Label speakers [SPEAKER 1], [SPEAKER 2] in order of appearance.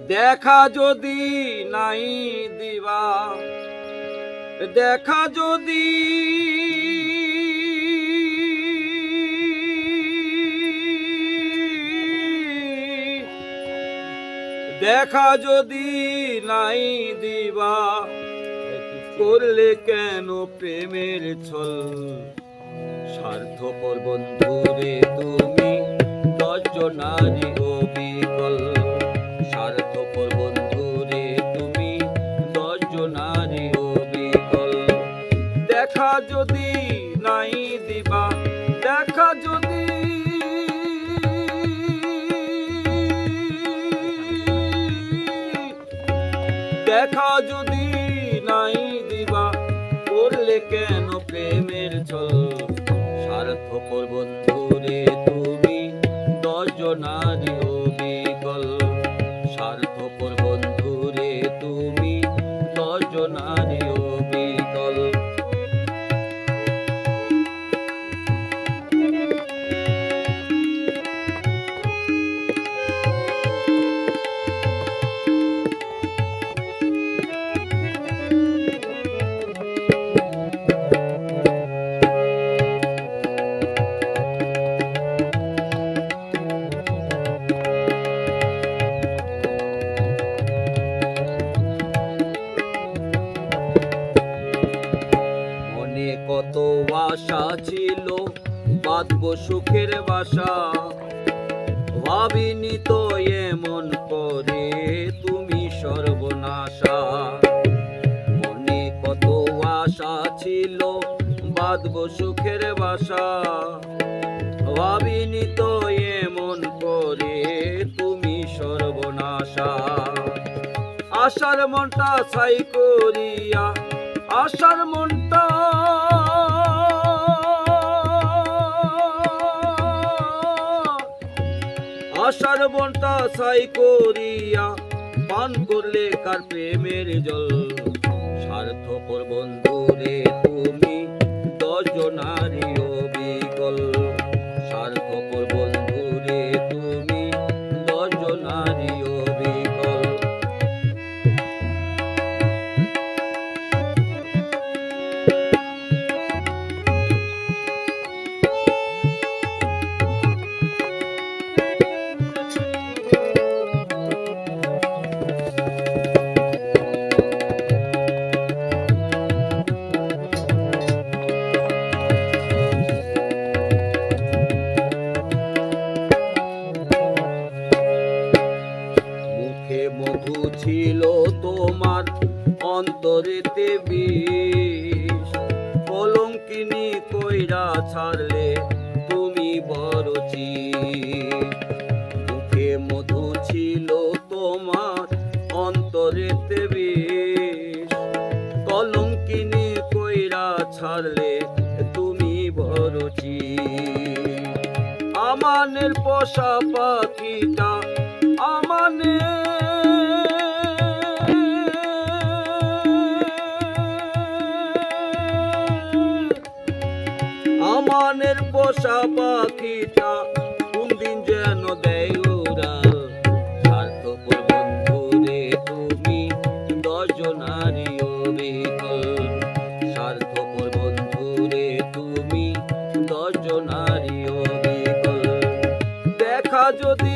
[SPEAKER 1] দেখা যদি নাই দিবা, দেখা যদি দেখা যদি নাই দিবা, করলে কেন প্রেমের ছল? স্বার্থপর বন্ধুরে তুমি দশ দশজনারি অবিকল দেখা যদি নাই দিবা, দেখা যদি দেখা যদি নাই দিবা, করলে কেন প্রেমের ছল স্বার্থপর বন্ধুরে আশা ছিল, বাঁধব সুখের বাসা। ভাবিনি তো এমন করে তুমি সর্বনাশা। মনে কত আশা ছিল, বাঁধব সুখের বাসা। ভাবিনি তো এমন করে তুমি সর্বনাশা। আশার মনটা ছাই করিয়া আশার বনটা সাই করিয়া পান করলে কার প্রেমের জল? স্বার্থপর বন্ধুরে তুমি মধু ছিল তোমার অন্তরেতে বিষ কইরা ছাড়লে তুমি বড়। মুখে মধু ছিল তোমার অন্তরেতে বিষ কলঙ্কিনী কইরা ছাড়লে তুমি বড়। আমানের পোষা পাখিটা পোষা পাখিটা কোন দিন যেন দেয় স্বার্থপর বন্ধুরে তুমি স্বার্থপর বন্ধুরে তুমি দেখা যদি